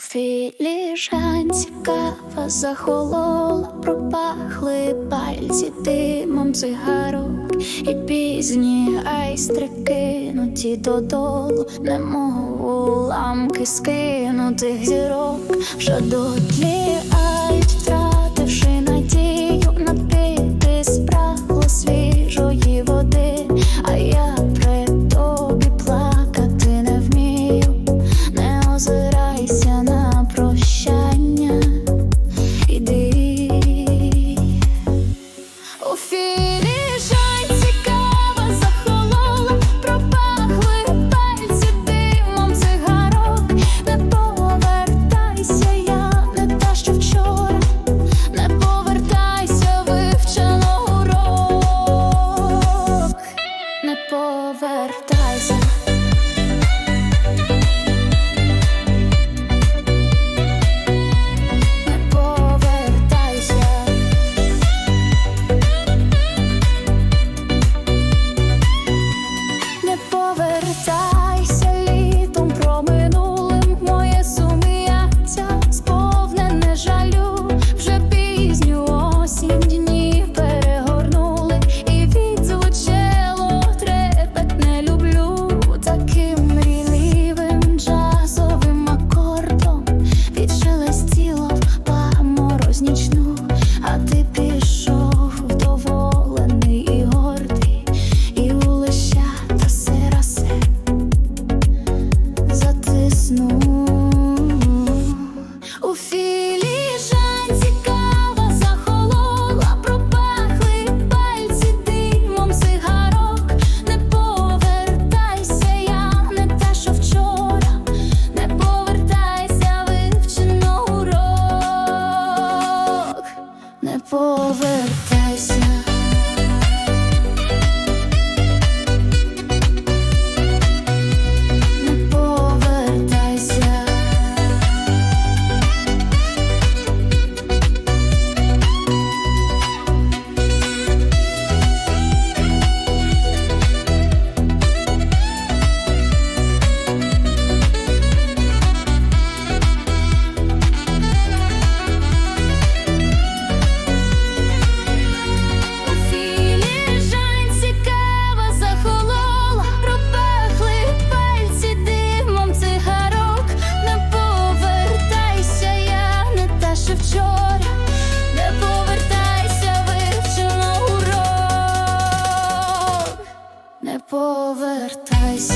філіжанці кава захолола, пропахли пальці димом цигарок. І пізні айстри кинуті додолу, немов уламки скинутих зірок, що дотліають, втративши на прощання. Іди у філіжанці цікава захолола, пропахли пальці димом цигарок. Не повертайся, я не та, що вчора, не повертайся, вивчено урок, повертайся. No. не повертайся.